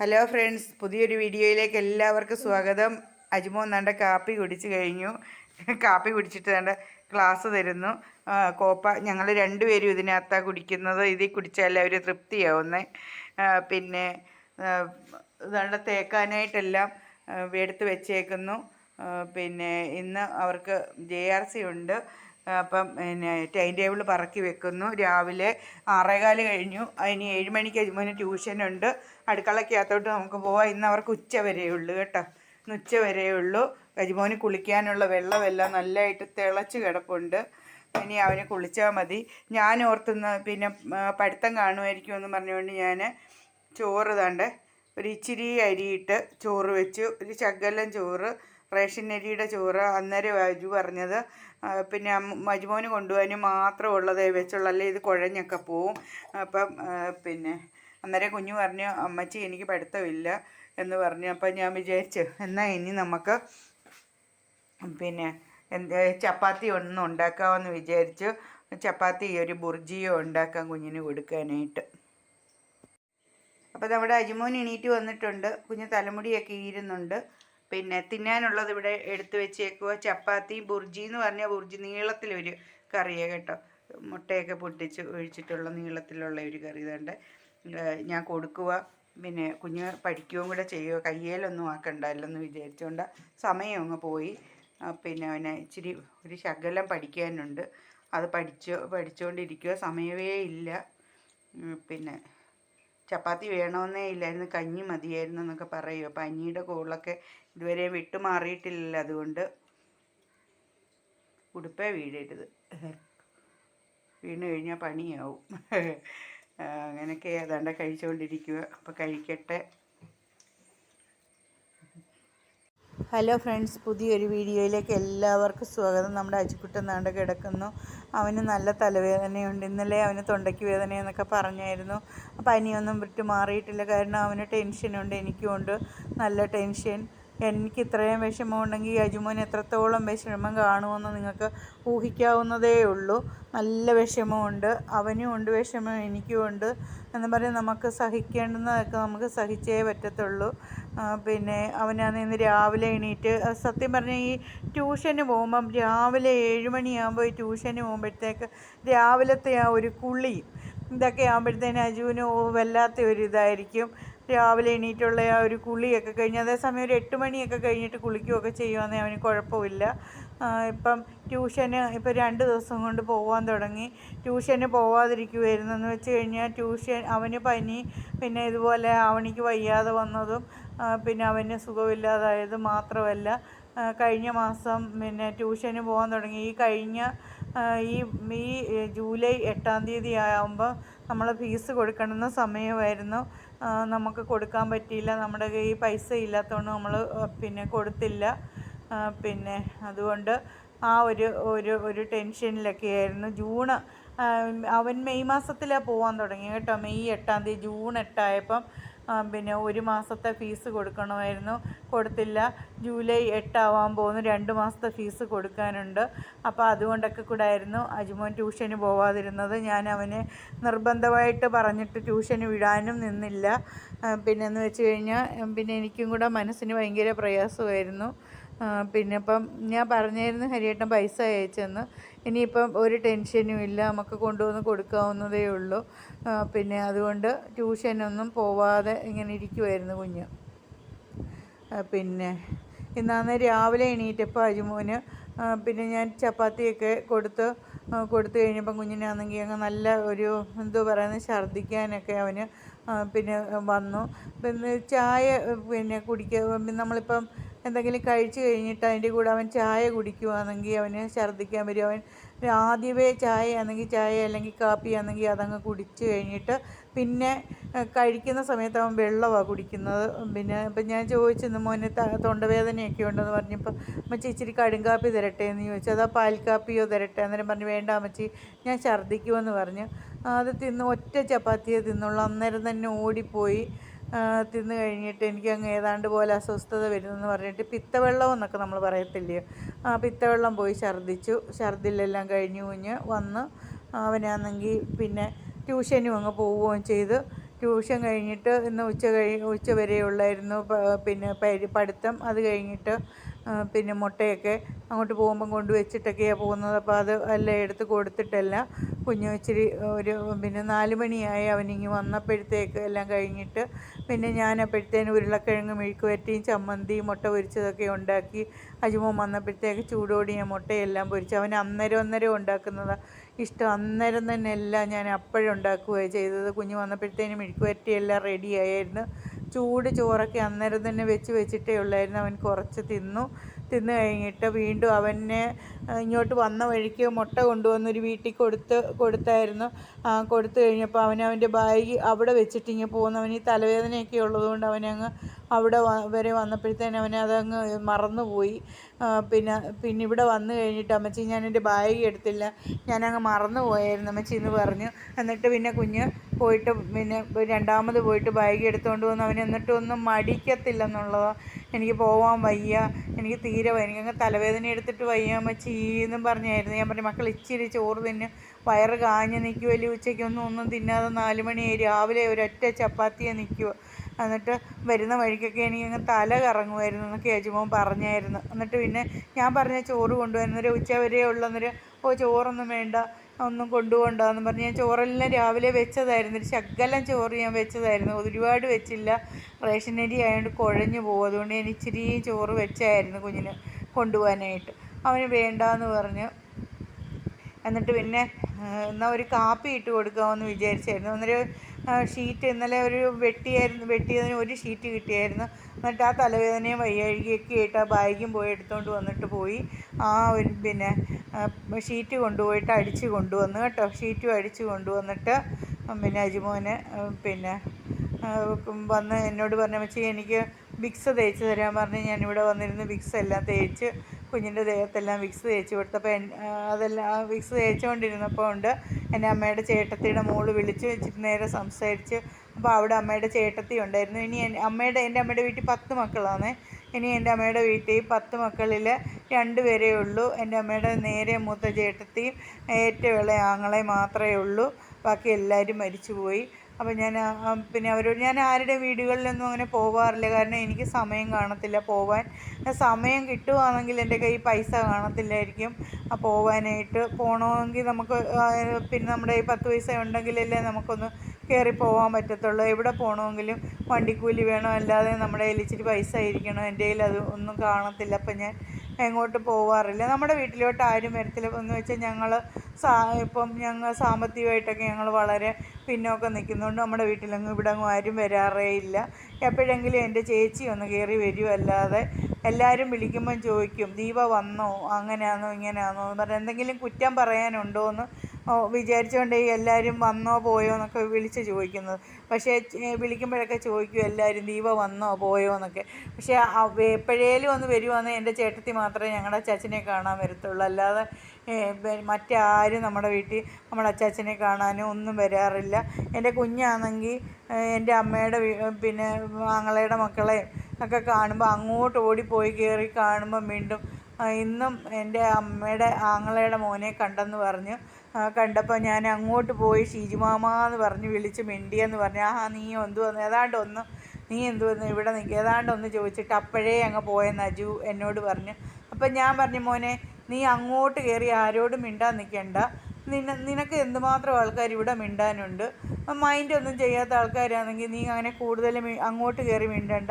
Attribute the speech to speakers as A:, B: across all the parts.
A: Hello friends പുതിയൊരു വീഡിയോയിലേക്ക് എല്ലാവർക്കും സ്വാഗതം. അജ്മോ നണ്ട കാപ്പി കുടിച്ചു കഴിഞ്ഞു. കാപ്പി കുടിച്ചിട്ട് വേണ്ട ക്ലാസ് തരുന്നു. കോപ്പ ഞങ്ങൾ രണ്ടുപേരും ഇതിനകത്താണ് കുടിക്കുന്നത്. ഇതിൽ കുടിച്ചാൽ അവർ തൃപ്തിയാവുന്നേ. പിന്നെ ഇതാണ്ട് തേക്കാനായിട്ടെല്ലാം എടുത്ത് വെച്ചേക്കുന്നു. പിന്നെ ഇന്ന് അവർക്ക് ജെ ആർ സി ഉണ്ട്. അപ്പം പിന്നെ ടൈം ടേബിൾ പറക്കി വെക്കുന്നു. രാവിലെ ആറേകാൽ കഴിഞ്ഞു. അതിന് ഏഴ് മണിക്ക് അജ്മോന് ട്യൂഷനുണ്ട്. അടുക്കളയ്ക്കകത്തോട്ട് നമുക്ക് പോവാം. ഇന്ന് അവർക്ക് ഉച്ച വരെയുള്ളൂ കേട്ടോ. ഇന്ന് ഉച്ച വരെയുള്ളൂ അജ്മോന് കുളിക്കാനുള്ള വെള്ളമെല്ലാം നല്ലതായിട്ട് തിളച്ച് കിടപ്പുണ്ട്. ഇനി അവനെ കുളിച്ചാൽ മതി. ഞാൻ ഓർത്തുന്ന പിന്നെ പഠിത്തം കാണുമായിരിക്കും എന്ന് പറഞ്ഞുകൊണ്ട് ഞാൻ ചോറ് തണ്ടേ ഒരു ഇച്ചിരി അരിയിട്ട് ചോറ് വെച്ചു. ഒരു ശകലം ചോറ് റേഷൻ അരിയുടെ ചോറ് അന്നേരം അജു പറഞ്ഞത് പിന്നെ മജുമോന് കൊണ്ടുപോകാനും മാത്രം ഉള്ളതേ വെച്ചുള്ളൂ അല്ലേ ഇത് കുഴഞ്ഞൊക്കെ പോവും. അപ്പം പിന്നെ അന്നേരം കുഞ്ഞു പറഞ്ഞു അമ്മച്ചി എനിക്ക് പഠിത്തമില്ല എന്ന് പറഞ്ഞു. അപ്പം ഞാൻ വിചാരിച്ചു എന്നാൽ ഇനി നമുക്ക് പിന്നെ എന്ത് ചപ്പാത്തി ഒന്നും ഉണ്ടാക്കാമെന്ന് വിചാരിച്ചു. ചപ്പാത്തി ഒരു ബുർജിയോ ഉണ്ടാക്കാം കുഞ്ഞിന് കൊടുക്കാനായിട്ട്. അപ്പോൾ നമ്മുടെ അജിമോൻ എണീറ്റ് വന്നിട്ടുണ്ട്. കുഞ്ഞ് തലമുടിയൊക്കെ ഈരുന്നുണ്ട്. പിന്നെ തിന്നാനുള്ളത് ഇവിടെ എടുത്തു വെച്ചേക്കുക ചപ്പാത്തി ബുർജി എന്ന് പറഞ്ഞാൽ ബുർജി നീളത്തിലൊരു കറിയാണ് കേട്ടോ. മുട്ടയൊക്കെ പൊട്ടിച്ച് ഒഴിച്ചിട്ടുള്ള നീളത്തിലുള്ള ഒരു കറി ഇതുണ്ട്. ഞാൻ കൊടുക്കുക പിന്നെ കുഞ്ഞ് പഠിക്കുകയും കൂടെ ചെയ്യുക കയ്യേലൊന്നും ആക്കണ്ടല്ലെന്ന് വിചാരിച്ചുകൊണ്ട് സമയം അങ്ങ് പോയി. പിന്നെ അവനെ ഇച്ചിരി ഒരു ശകലം പഠിക്കാനുണ്ട്. അത് പഠിച്ചു പഠിച്ചുകൊണ്ടിരിക്കുക സമയമേ ഇല്ല. പിന്നെ ചപ്പാത്തി വേണമെന്നേ ഇല്ലായിരുന്നു. കഞ്ഞി മതിയായിരുന്നു എന്നൊക്കെ പറയുക പനിയുടെ കോളൊക്കെ ഇതുവരെ വിട്ടുമാറിയിട്ടില്ല അതുകൊണ്ട് ഉടുപ്പേ വീഴരുത്. വീണ് കഴിഞ്ഞാൽ പണിയാവും. അങ്ങനെയൊക്കെ ഏതാണ്ട് കഴിച്ചുകൊണ്ടിരിക്കുക അപ്പോൾ കഴിക്കട്ടെ. ഹലോ ഫ്രണ്ട്സ് പുതിയൊരു വീഡിയോയിലേക്ക് എല്ലാവർക്കും സ്വാഗതം. നമ്മുടെ അജിക്കുട്ടൻ നാണ്ട് കിടക്കുന്നു. അവന് നല്ല തലവേദനയുണ്ട്. ഇന്നലെ അവന് തൊണ്ടയ്ക്ക് വേദന എന്നൊക്കെ പറഞ്ഞായിരുന്നു പനിയൊന്നും വിട്ടു മാറിയിട്ടില്ല. കാരണം അവന് ടെൻഷനുണ്ട് എനിക്കുമുണ്ട്. നല്ല ടെൻഷൻ. എനിക്ക് ഇത്രയും വിഷമമുണ്ടെങ്കിൽ യജുമോൻ എത്രത്തോളം വിഷമം കാണുമെന്ന് നിങ്ങൾക്ക് ഊഹിക്കാവുന്നതേ ഉള്ളൂ. നല്ല വിഷമമുണ്ട്. അവനും ഉണ്ട് വിഷമം എനിക്കും ഉണ്ട് എന്ന് പറഞ്ഞ് നമുക്ക് സഹിക്കേണ്ടുന്നതൊക്കെ നമുക്ക് സഹിച്ചേ പറ്റത്തുള്ളൂ. പിന്നെ അവനാണെന്ന് രാവിലെ എണീറ്റ് സത്യം പറഞ്ഞാൽ ഈ ട്യൂഷന് പോകുമ്പം രാവിലെ ഏഴ് മണിയാകുമ്പോൾ ഈ ട്യൂഷന് പോകുമ്പോഴത്തേക്ക് രാവിലത്തെ ആ ഒരു കുളി ഇതൊക്കെ ആകുമ്പോഴത്തേന് അജുവിന് വല്ലാത്ത ഒരു ഇതായിരിക്കും. രാവിലെ എണീറ്റുള്ള ആ ഒരു കുളിയൊക്കെ കഴിഞ്ഞ് അതേസമയം ഒരു എട്ട് മണിയൊക്കെ കഴിഞ്ഞിട്ട് കുളിക്കുകയൊക്കെ ചെയ്യുവാണെങ്കിൽ അവന് കുഴപ്പമില്ല. ഇപ്പം ട്യൂഷന് ഇപ്പം രണ്ട് ദിവസം കൊണ്ട് പോകാൻ തുടങ്ങി. ട്യൂഷന് പോവാതിരിക്കുമായിരുന്നു എന്ന് വെച്ച് കഴിഞ്ഞാൽ ട്യൂഷൻ അവന് പനി പിന്നെ ഇതുപോലെ അവണിക്ക് വയ്യാതെ വന്നതും പിന്നെ അവന് സുഖമില്ലാതായത് മാത്രമല്ല. കഴിഞ്ഞ മാസം പിന്നെ ട്യൂഷന് പോകാൻ തുടങ്ങി. ഈ കഴിഞ്ഞ ഈ ഈ ജൂലൈ എട്ടാം തീയതി ആകുമ്പോൾ നമ്മൾ ഫീസ് കൊടുക്കണമെന്ന സമയമായിരുന്നു. നമുക്ക് കൊടുക്കാൻ പറ്റിയില്ല. നമ്മുടെ കയ്യിൽ പൈസ ഇല്ലാത്തതുകൊണ്ട് നമ്മൾ പിന്നെ കൊടുത്തില്ല. പിന്നെ അതുകൊണ്ട് ആ ഒരു ഒരു ഒരു ടെൻഷനിലൊക്കെ ആയിരുന്നു ജൂണ് അവൻ മെയ് മാസത്തിലാണ് പോകാൻ തുടങ്ങി കേട്ടോ. മെയ് എട്ടാം തീയതി ജൂൺ എട്ടായപ്പം പിന്നെ ഒരു മാസത്തെ ഫീസ് കൊടുക്കണമായിരുന്നു. കൊടുത്തില്ല. ജൂലൈ എട്ടാവാൻ പോകുന്നു. രണ്ട് മാസത്തെ ഫീസ് കൊടുക്കാനുണ്ട്. അപ്പോൾ അതുകൊണ്ടൊക്കെ കൂടെ ആയിരുന്നു അജുമോൻ ട്യൂഷന് പോവാതിരുന്നത്. ഞാൻ അവനെ നിർബന്ധമായിട്ട് പറഞ്ഞിട്ട് ട്യൂഷന് വിടാനും നിന്നില്ല. പിന്നെ എന്ന് വെച്ച് കഴിഞ്ഞാൽ പിന്നെ എനിക്കും കൂടെ മനസ്സിന് ഭയങ്കര പ്രയാസമായിരുന്നു. പിന്നെ ഇപ്പം ഞാൻ പറഞ്ഞായിരുന്നു ഹരിയേട്ടൻ പൈസ അയച്ചെന്ന്. ഇനിയിപ്പം ഒരു ടെൻഷനും ഇല്ല നമുക്ക് കൊണ്ടുവന്ന് കൊടുക്കാവുന്നതേ ഉള്ളൂ. പിന്നെ അതുകൊണ്ട് ട്യൂഷനൊന്നും പോവാതെ ഇങ്ങനെ ഇരിക്കുമായിരുന്നു കുഞ്ഞ്. പിന്നെ ഇന്നാന്ന് രാവിലെ എണീറ്റപ്പോൾ അജുമോന് പിന്നെ ഞാൻ ചപ്പാത്തിയൊക്കെ കൊടുത്ത് കൊടുത്തു കഴിഞ്ഞപ്പം കുഞ്ഞിനാണെങ്കിൽ അങ്ങ് നല്ല ഒരു എന്തോ പറയുന്നത് ഛർദ്ദിക്കാനൊക്കെ അവന് പിന്നെ വന്നു. പിന്നെ ചായ പിന്നെ കുടിക്കുക നമ്മളിപ്പം എന്തെങ്കിലും കഴിച്ചു കഴിഞ്ഞിട്ട് അതിന്റെ കൂടെ അവൻ ചായ കുടിക്കുവാണെങ്കിൽ അവന് ഛർദ്ദിക്കാൻ വരും. അവൻ ആദ്യമേ ചായ ആണെങ്കിൽ ചായ അല്ലെങ്കിൽ കാപ്പി ആണെങ്കിൽ അതങ്ങ് കുടിച്ച് കഴിഞ്ഞിട്ട് പിന്നെ കഴിക്കുന്ന സമയത്ത് അവൻ വെള്ളമാണ് കുടിക്കുന്നത്. പിന്നെ ഇപ്പം ഞാൻ ചോദിച്ചു മോനെ തൊണ്ടവേദനയൊക്കെ ഉണ്ടെന്ന് പറഞ്ഞപ്പോൾ അമ്മച്ചി ഇച്ചിരി കടുങ്കാപ്പി തരട്ടെ? എന്ന് ചോദിച്ചു. അതാ പാൽ കാപ്പിയോ തരട്ടെ? അന്നേരം പറഞ്ഞു വേണ്ട അമ്മച്ചി ഞാൻ ഛർദ്ദിക്കുമെന്ന് പറഞ്ഞു. അത് തിന്ന് ഒറ്റ ചപ്പാത്തിയെ തിന്നുള്ളൂ. അന്നേരം തന്നെ ഓടിപ്പോയി. തിന്ന് കഴിഞ്ഞിട്ട് എനിക്ക് അങ്ങ് ഏതാണ്ട് പോലെ അസ്വസ്ഥത വരുന്നെന്ന് പറഞ്ഞിട്ട് പിത്തവെള്ളം എന്നൊക്കെ നമ്മൾ പറയത്തില്ലയോ ആ പിത്തവെള്ളം പോയി ഛർദ്ദിച്ചു. ഛർദ്ദിലെല്ലാം കഴിഞ്ഞു കുഞ്ഞ് വന്ന് അവനാണെങ്കിൽ പിന്നെ ട്യൂഷനും അങ്ങ് പോവുകയും ചെയ്ത് ട്യൂഷൻ കഴിഞ്ഞിട്ട് ഇന്ന് ഉച്ച കഴി ഉച്ച വരെ ഉള്ളായിരുന്നു പിന്നെ പരി പഠിത്തം അത് കഴിഞ്ഞിട്ട് പിന്നെ മുട്ടയൊക്കെ അങ്ങോട്ട് പോകുമ്പം കൊണ്ട് വെച്ചിട്ടൊക്കെയാണ് പോകുന്നത്. അപ്പോൾ അത് എല്ലാം എടുത്ത് കൊടുത്തിട്ടല്ല കുഞ്ഞു ഇച്ചിരി ഒരു പിന്നെ നാല് മണിയായി അവനിങ്ങി വന്നപ്പോഴത്തേക്ക് എല്ലാം കഴിഞ്ഞിട്ട് പിന്നെ ഞാൻ അപ്പോഴത്തേന് ഉരുളക്കിഴങ്ങ് മെഴുക്ക് വരട്ടിയും ചമ്മന്തിയും മുട്ട പൊരിച്ചതൊക്കെ ഉണ്ടാക്കി. അജുമോൻ വന്നപ്പോഴത്തേക്ക് ചൂടോടി ഞാൻ മുട്ടയെല്ലാം പൊരിച്ച്. അവൻ അന്നേരം അന്നേരം ഉണ്ടാക്കുന്നതാണ് ഇഷ്ടം. അന്നേരം തന്നെ എല്ലാം ഞാൻ അപ്പോഴുണ്ടാക്കുകയാണ് ചെയ്തത്. കുഞ്ഞ് വന്നപ്പോഴത്തേനും മെഴുക്കുവരട്ടി എല്ലാം റെഡി ആയിരുന്നു. ചൂട് ചോറൊക്കെ അന്നേരം തന്നെ വെച്ച് വെച്ചിട്ടേ ഉള്ളായിരുന്നു. അവൻ കുറച്ച് തിന്നു. തിന്നു കഴിഞ്ഞിട്ട് വീണ്ടും അവനെ ഇങ്ങോട്ട് വന്ന വഴിക്ക് മുട്ട കൊണ്ടുവന്നൊരു വീട്ടിൽ കൊടുത്ത് കൊടുത്തായിരുന്നു. കൊടുത്തു കഴിഞ്ഞപ്പോൾ അവൻ അവന്റെ ബാഗ് അവിടെ വെച്ചിട്ട് ഇങ്ങനെ പോകുന്നവന് ഈ തലവേദനയൊക്കെ ഉള്ളതുകൊണ്ട് അവനങ്ങ് അവിടെ വരെ വന്നപ്പോഴത്തേന് അവൻ അതങ്ങ് മറന്നുപോയി. പിന്നെ പിന്നെ ഇവിടെ വന്നു കഴിഞ്ഞിട്ട് അമ്മച്ചി ഞാൻ എന്റെ ബാഗ് എടുത്തില്ല. ഞാനങ്ങ് മറന്നു പോയായിരുന്നു അമ്മച്ചി എന്ന് പറഞ്ഞു. എന്നിട്ട് പിന്നെ കുഞ്ഞ് പോയിട്ട് പിന്നെ രണ്ടാമത് പോയിട്ട് ബാഗ് എടുത്തുകൊണ്ട് വന്ന്. അവൻ എന്നിട്ടൊന്നും മടിക്കത്തില്ലെന്നുള്ളതാണ് എനിക്ക് പോവാൻ വയ്യ. എനിക്ക് തീരെ വയ്യ. എനിക്കങ്ങ് തലവേദന എടുത്തിട്ട് വയ്യ. എന്നും പറഞ്ഞായിരുന്നു. ഞാൻ പറഞ്ഞു മക്കൾ ഇച്ചിരി ചോറ് തിന്ന് വയറ് കാഞ്ഞ് നിൽക്കുമല്ലോ ഉച്ചയ്ക്കൊന്നും ഒന്നും തിന്നാതെ നാല് മണിയായി. രാവിലെ ഒരൊറ്റ ചപ്പാത്തിയെ നിൽക്കുമോ എന്നിട്ട് വരുന്ന വഴിക്കൊക്കെ എനിക്കങ്ങ് തല കറങ്ങുമായിരുന്നു എന്നൊക്കെ യജുമോൻ പറഞ്ഞായിരുന്നു. എന്നിട്ട് പിന്നെ ഞാൻ പറഞ്ഞ ചോറ് കൊണ്ടുവരുന്നൊരു ഉച്ച വരെ ഉള്ളന്നൊരു ഓ ചോറൊന്നും വേണ്ട. ഒന്നും കൊണ്ടുപോകണ്ടെന്ന് പറഞ്ഞ് ഞാൻ ചോറെല്ലാം രാവിലെ വെച്ചതായിരുന്നു. ഒരു ശകലം ചോറ് ഞാൻ വെച്ചതായിരുന്നു. ഒരുപാട് വെച്ചില്ല. റേഷൻ അരി ആയതുകൊണ്ട് കുഴഞ്ഞു പോകും. അതുകൊണ്ട് ഞാൻ ഇച്ചിരി ചോറ് വെച്ചായിരുന്നു കുഞ്ഞിന് കൊണ്ടുപോകാനായിട്ട്. അവന് വേണ്ടാന്ന് പറഞ്ഞ്. എന്നിട്ട് പിന്നെ എന്നാൽ ഒരു കാപ്പി ഇട്ട് കൊടുക്കാമെന്ന് വിചാരിച്ചായിരുന്നു. അന്നേരം ഷീറ്റ് ഇന്നലെ ഒരു വെട്ടിയായിരുന്നു. വെട്ടിയതിന് ഒരു ഷീറ്റ് കിട്ടിയായിരുന്നു. എന്നിട്ട് ആ തലവേദനയും വയ്യഴുകിയൊക്കെ ആയിട്ട് ആ ബാഗും പോയി എടുത്തുകൊണ്ട് വന്നിട്ട് പോയി. ആ ഒരു പിന്നെ ഷീറ്റ് കൊണ്ടുപോയിട്ട് അടിച്ച് കൊണ്ടുവന്നു കേട്ടോ. ഷീറ്റും അടിച്ച് കൊണ്ടുവന്നിട്ട് പിന്നെ അജിമോന് പിന്നെ വന്ന് എന്നോട് പറഞ്ഞ വെച്ച് എനിക്ക് വിക്സ് തേച്ച് തരാൻ പറഞ്ഞ് ഇവിടെ വന്നിരുന്ന് വിക്സ് എല്ലാം തേച്ച് കുഞ്ഞിന്റെ ദേഹത്തെല്ലാം വിക്സ് തേച്ച് കൊടുത്തപ്പോൾ അതെല്ലാം വിക്സ് തേച്ചുകൊണ്ടിരുന്നപ്പോൾ ഉണ്ട് എന്റെ അമ്മയുടെ ചേട്ടത്തിയുടെ മോൾ വിളിച്ച് വെച്ചിട്ട് നേരെ സംസാരിച്ച് അപ്പോൾ അവിടെ അമ്മയുടെ ചേട്ടത്തി ഉണ്ടായിരുന്നു. ഇനി അമ്മയുടെ എന്റെ അമ്മയുടെ വീട്ടിൽ പത്ത് മക്കളാണ്. ഇനി എന്റെ അമ്മയുടെ വീട്ടിൽ പത്ത് മക്കളിൽ രണ്ട് പേരേ ഉള്ളൂ. എന്റെ അമ്മയുടെ നേരെ മൂത്ത ചേട്ടത്തിയും ഏറ്റവും ഇളയ ആങ്ങളെ മാത്രമേ ഉള്ളൂ. ബാക്കി എല്ലാവരും മരിച്ചുപോയി. അപ്പോൾ ഞാൻ പിന്നെ അവരോട് ഞാൻ ആരുടെ വീടുകളിലൊന്നും അങ്ങനെ പോകാറില്ല കാരണം എനിക്ക് സമയം കാണത്തില്ല പോവാൻ. സമയം കിട്ടുവാണെങ്കിൽ എന്റെ കയ്യിൽ പൈസ കാണത്തില്ലായിരിക്കും. പോവാനായിട്ട് പോകണമെങ്കിൽ നമുക്ക് പിന്നെ നമ്മുടെ ഈ പത്ത് പൈസ ഉണ്ടെങ്കിലല്ലേ നമുക്കൊന്ന് കയറി പോകാൻ പറ്റത്തുള്ളൂ. എവിടെ പോകണമെങ്കിലും വണ്ടിക്കൂലി വേണം? അല്ലാതെ നമ്മുടെ കയ്യിൽ ഇച്ചിരി പൈസ ഇരിക്കണം എന്റെ കയ്യിൽ അത് ഒന്നും കാണത്തില്ല. അപ്പം ഞാൻ എങ്ങോട്ട് പോവാറില്ല. നമ്മുടെ വീട്ടിലോട്ട് ആരും വരത്തില്ല. എന്ന് വെച്ചാൽ ഞങ്ങൾ സാ ഇപ്പം ഞങ്ങൾ സാമ്പത്തികമായിട്ടൊക്കെ ഞങ്ങൾ വളരെ പിന്നോക്കം നിൽക്കുന്നതുകൊണ്ട് നമ്മുടെ വീട്ടിലങ്ങും ഇവിടെ അങ്ങും ആരും വരാറേ ഇല്ല. എപ്പോഴെങ്കിലും എന്റെ ചേച്ചി ഒന്ന് കയറി വരുമല്ലാതെ എല്ലാവരും വിളിക്കുമ്പം ചോദിക്കും ദീപ വന്നോ? അങ്ങനെയാണോ ഇങ്ങനെയാണോ എന്ന് പറഞ്ഞാൽ എന്തെങ്കിലും കുറ്റം പറയാനുണ്ടോ എന്ന് വിചാരിച്ചുകൊണ്ട് എല്ലാവരും വന്നോ പോയോ എന്നൊക്കെ വിളിച്ച് ചോദിക്കുന്നത്. പക്ഷേ വിളിക്കുമ്പോഴൊക്കെ ചോദിക്കും എല്ലാവരും ദീപ വന്നോ പോയോ എന്നൊക്കെ. പക്ഷേ എപ്പോഴേലും ഒന്ന് വരുവാണെങ്കിൽ എന്റെ ചേട്ടത്തി മാത്രമേ ഞങ്ങളുടെ അച്ചാച്ചനെ കാണാൻ വരത്തുള്ളൂ. അല്ലാതെ മറ്റാരും നമ്മുടെ വീട്ടിൽ നമ്മുടെ അച്ചാച്ചനെ കാണാനും ഒന്നും വരാറില്ല. എന്റെ കുഞ്ഞാണെങ്കിൽ എന്റെ അമ്മയുടെ പിന്നെ ആങ്ങളയുടെ മക്കളെ ഒക്കെ കാണുമ്പോൾ അങ്ങോട്ട് ഓടിപ്പോയി കയറി കാണുമ്പം വീണ്ടും ഇന്നും എന്റെ അമ്മയുടെ ആങ്ങളയുടെ മോനെ കണ്ടെന്ന് പറഞ്ഞു. കണ്ടപ്പോൾ ഞാൻ അങ്ങോട്ട് പോയി ഷീജുമാമ എന്ന് പറഞ്ഞ് വിളിച്ച് മിണ്ടിയെന്ന് പറഞ്ഞു. ആ നീ എന്തുവന്ന് ഏതാണ്ട് ഒന്ന് നീ എന്തുവന്ന് ഇവിടെ നിൽക്കുക ഏതാണ്ട് ഒന്ന് ചോദിച്ചിട്ട് അപ്പോഴേ അങ്ങ് പോയെന്ന് അജു എന്നോട് പറഞ്ഞു. അപ്പം ഞാൻ പറഞ്ഞു മോനെ നീ അങ്ങോട്ട് കയറി ആരോടും മിണ്ടാൻ നിൽക്കണ്ട നിന നിനക്ക് എന്തുമാത്രം ആൾക്കാർ ഇവിടെ മിണ്ടാനുണ്ട്? മൈൻഡ് ഒന്നും ചെയ്യാത്ത ആൾക്കാരാണെങ്കിൽ നീ അങ്ങനെ കൂടുതൽ അങ്ങോട്ട് കയറി മിണ്ടണ്ട.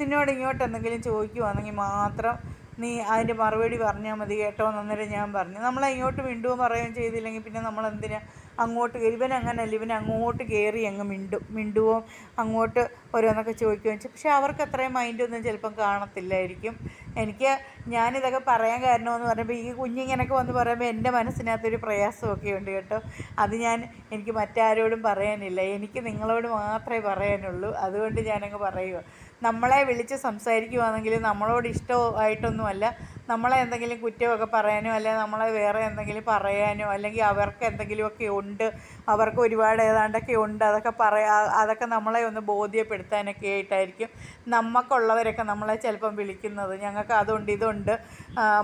A: നിന്നോട് ഇങ്ങോട്ട് എന്തെങ്കിലും ചോദിക്കുവാണെങ്കിൽ മാത്രം നീ അതിന്റെ മറുപടി പറഞ്ഞാൽ മതി കേട്ടോ എന്നേരം ഞാൻ പറഞ്ഞു. നമ്മൾ ഇങ്ങോട്ട് മിണ്ടുവോ പറയുകയും ചെയ്തില്ലെങ്കിൽ പിന്നെ നമ്മൾ എന്തിനാ അങ്ങോട്ട് ഇവൻ അങ്ങനല്ല ഇവൻ അങ്ങോട്ട് കയറി അങ്ങ് മിണ്ടും. മിണ്ടുവോ? അങ്ങോട്ട് ഓരോന്നൊക്കെ ചോദിക്കുകയും ചെയ്യും. പക്ഷേ അവർക്ക് അത്രയും മൈൻഡൊന്നും ചിലപ്പം കാണത്തില്ലായിരിക്കും. എനിക്ക് ഞാനിതൊക്കെ പറയാൻ കാരണമെന്ന് പറയുമ്പോൾ ഈ കുഞ്ഞിങ്ങനൊക്കെ വന്ന് പറയുമ്പോൾ എന്റെ മനസ്സിനകത്തൊരു പ്രയാസമൊക്കെ ഉണ്ട് കേട്ടോ. അത് ഞാൻ എനിക്ക് മറ്റാരോടും പറയാനില്ല. എനിക്ക് നിങ്ങളോട് മാത്രമേ പറയാനുള്ളൂ. അതുകൊണ്ട് ഞാനങ്ങ് പറയുക നമ്മളെ വിളിച്ച് സംസാരിക്കുവാണെങ്കിൽ നമ്മളോട് ഇഷ്ടമായിട്ടൊന്നുമല്ല. നമ്മളെ എന്തെങ്കിലും കുറ്റമൊക്കെ പറയാനോ അല്ലെങ്കിൽ നമ്മളെ വേറെ എന്തെങ്കിലും പറയാനോ അല്ലെങ്കിൽ അവർക്ക് എന്തെങ്കിലുമൊക്കെ ഉണ്ട് അവർക്ക് ഒരുപാട് ഏതാണ്ടൊക്കെ ഉണ്ട് അതൊക്കെ പറയാ അതൊക്കെ നമ്മളെ ഒന്ന് ബോധ്യപ്പെടുത്താനൊക്കെ ആയിട്ടായിരിക്കും നമുക്കുള്ളവരൊക്കെ നമ്മളെ ചിലപ്പം വിളിക്കുന്നത്. ഞങ്ങൾക്ക് അതുണ്ട് ഇതുണ്ട്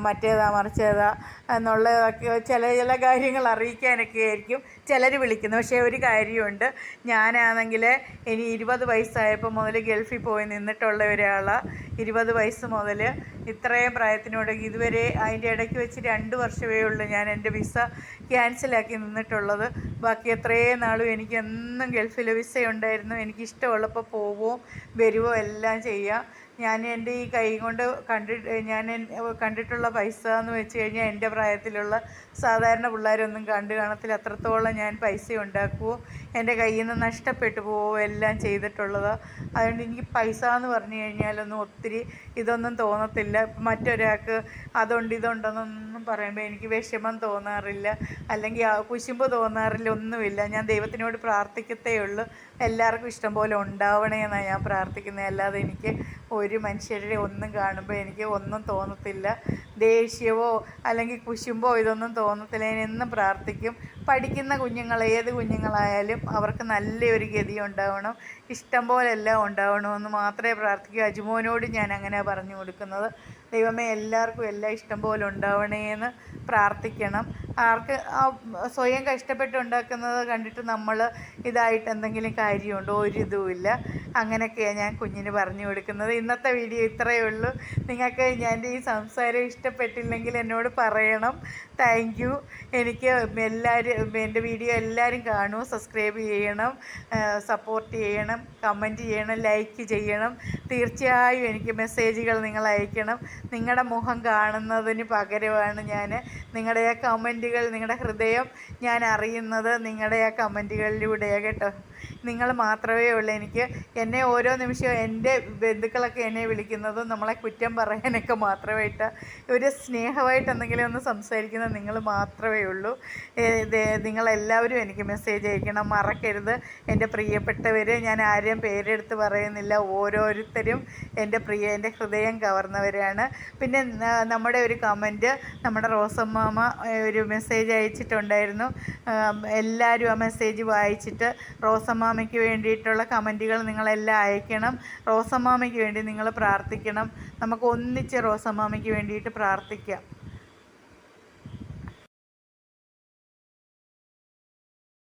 A: മറ്റേതാ മറിച്ചേതാ എന്നുള്ളതൊക്കെ ചില ചില കാര്യങ്ങൾ അറിയിക്കാനൊക്കെ ആയിരിക്കും ചിലർ വിളിക്കുന്നത്. പക്ഷേ ഒരു കാര്യമുണ്ട്. ഞാനാണെങ്കിൽ ഇനി ഇരുപത് വയസ്സായപ്പോൾ മുതൽ ഗൾഫിൽ പോയി നിന്നിട്ടുള്ള ഒരാളാണ് ഇരുപത് വയസ്സ് മുതൽ ഇത്രയും പ്രായത്തിനോട് ഇതുവരെ അതിന്റെ ഇടയ്ക്ക് വെച്ച് രണ്ട് വർഷമേ ഉള്ളൂ ഞാൻ എന്റെ വിസ ക്യാൻസലാക്കി നിന്നിട്ടുള്ളത്. ബാക്കി എത്രയും നാളും എനിക്ക് എന്നും ഗൾഫിൽ വിസ ഉണ്ടായിരുന്നു എനിക്ക് ഇഷ്ടമുള്ളപ്പോൾ വരുമോ എല്ലാം ചെയ്യാം. ഞാൻ എന്റെ ഈ കൈ കൊണ്ട് കണ്ടിട്ട് ഞാൻ കണ്ടിട്ടുള്ള പൈസ എന്ന് വെച്ച് കഴിഞ്ഞാൽ എന്റെ പ്രായത്തിലുള്ള സാധാരണ പിള്ളേരൊന്നും കണ്ടു കാണത്തില്ല. അത്രത്തോളം ഞാൻ പൈസ ഉണ്ടാക്കുമോ എന്റെ കയ്യിൽ നിന്ന് നഷ്ടപ്പെട്ടു പോവോ എല്ലാം ചെയ്തിട്ടുള്ളത്. അതുകൊണ്ട് എനിക്ക് പൈസ എന്ന് പറഞ്ഞു കഴിഞ്ഞാലൊന്നും ഒത്തിരി ഇതൊന്നും തോന്നത്തില്ല. മറ്റൊരാൾക്ക് അതുണ്ട് ഇതുണ്ടെന്നൊന്നും പറയുമ്പോൾ എനിക്ക് വിഷമം തോന്നാറില്ല. അല്ലെങ്കിൽ കുശുമ്പ് തോന്നാറില്ല ഒന്നുമില്ല. ഞാൻ ദൈവത്തിനോട് പ്രാർത്ഥിക്കത്തേ ഉള്ളൂ. എല്ലാവർക്കും ഇഷ്ടം പോലെ ഉണ്ടാവണേ എന്നാണ് ഞാൻ പ്രാർത്ഥിക്കുന്നത് അല്ലാതെ എനിക്ക് ഒരു മനുഷ്യരുടെ ഒന്നും കാണുമ്പോൾ എനിക്ക് ഒന്നും തോന്നത്തില്ല. ദേഷ്യമോ അല്ലെങ്കിൽ കുശുമ്പോ ഇതൊന്നും തോന്നത്തില്ല. ഞാൻ എന്നും പ്രാർത്ഥിക്കും. പഠിക്കുന്ന കുഞ്ഞുങ്ങൾ ഏത് കുഞ്ഞുങ്ങളായാലും അവർക്ക് നല്ലൊരു ഗതി ഉണ്ടാവണം. ഇഷ്ടം പോലെ എല്ലാം ഉണ്ടാവണമെന്ന് മാത്രമേ പ്രാർത്ഥിക്കൂ. അജുമോനോട് ഞാൻ അങ്ങനെ പറഞ്ഞു കൊടുക്കുന്നത്. ദൈവമേ എല്ലാവർക്കും എല്ലാം ഇഷ്ടം പോലെ ഉണ്ടാവണേ എന്ന് പ്രാർത്ഥിക്കണം. ആർക്ക് സ്വയം കഷ്ടപ്പെട്ട് ഉണ്ടാക്കുന്നത് കണ്ടിട്ട് നമ്മൾ ഇതായിട്ട് എന്തെങ്കിലും കാര്യമുണ്ടോ? ഒരു ഇതുമില്ല അങ്ങനെയൊക്കെയാണ് ഞാൻ കുഞ്ഞിന് പറഞ്ഞു കൊടുക്കുന്നത്. ഇന്നത്തെ വീഡിയോ ഇത്രയേ ഉള്ളൂ. നിങ്ങൾക്ക് ഞാൻ ഈ സംസാരം ഇഷ്ടപ്പെട്ടില്ലെങ്കിൽ എന്നോട് പറയണം. താങ്ക് യു എനിക്ക് എല്ലാവരും എന്റെ വീഡിയോ എല്ലാവരും കാണൂ. സബ്സ്ക്രൈബ് ചെയ്യണം. സപ്പോർട്ട് ചെയ്യണം. കമന്റ് ചെയ്യണം. ലൈക്ക് ചെയ്യണം. തീർച്ചയായും എനിക്ക് മെസ്സേജുകൾ നിങ്ങൾ അയക്കണം. നിങ്ങളുടെ മുഖം കാണുന്നതിന് പകരമാണ് ഞാൻ നിങ്ങളുടെ ആ കമന്റുകൾ നിങ്ങളുടെ ഹൃദയം ഞാൻ അറിയുന്നത് നിങ്ങളുടെ ആ കമന്റുകളിലൂടെയാണ് കേട്ടോ. നിങ്ങൾ മാത്രമേ ഉള്ളൂ. എനിക്ക് എന്നെ ഓരോ നിമിഷവും എന്റെ ബന്ധുക്കളൊക്കെ എന്നെ വിളിക്കുന്നതും നമ്മളെ കുറ്റം പറയാനൊക്കെ മാത്രമായിട്ട് ഒരു സ്നേഹമായിട്ട് എന്തെങ്കിലും ഒന്ന് സംസാരിക്കുന്നത് നിങ്ങൾ മാത്രമേ ഉള്ളൂ. നിങ്ങളെല്ലാവരും എനിക്ക് മെസ്സേജ് അയക്കണം. മറക്കരുത്. എന്റെ പ്രിയപ്പെട്ടവർ ഞാൻ ആരെയും പേരെടുത്ത് പറയുന്നില്ല. ഓരോരുത്തരും എന്റെ പ്രിയ എന്റെ ഹൃദയം കവർന്നവരാണ്. പിന്നെ നമ്മുടെ ഒരു കമന്റ് നമ്മുടെ റോസമ്മാമ ഒരു മെസ്സേജ് അയച്ചിട്ടുണ്ടായിരുന്നു. എല്ലാവരും ആ മെസ്സേജ് വായിച്ചിട്ട് റോസമ്മാമയ്ക്ക് വേണ്ടിയിട്ടുള്ള കമന്റുകൾ നിങ്ങളെല്ലാം അയക്കണം. റോസമ്മാമയ്ക്ക് വേണ്ടി നിങ്ങൾ പ്രാർത്ഥിക്കണം. നമുക്ക് ഒന്നിച്ച് റോസമ്മാമയ്ക്ക് വേണ്ടിയിട്ട് പ്രാർത്ഥിക്കാം.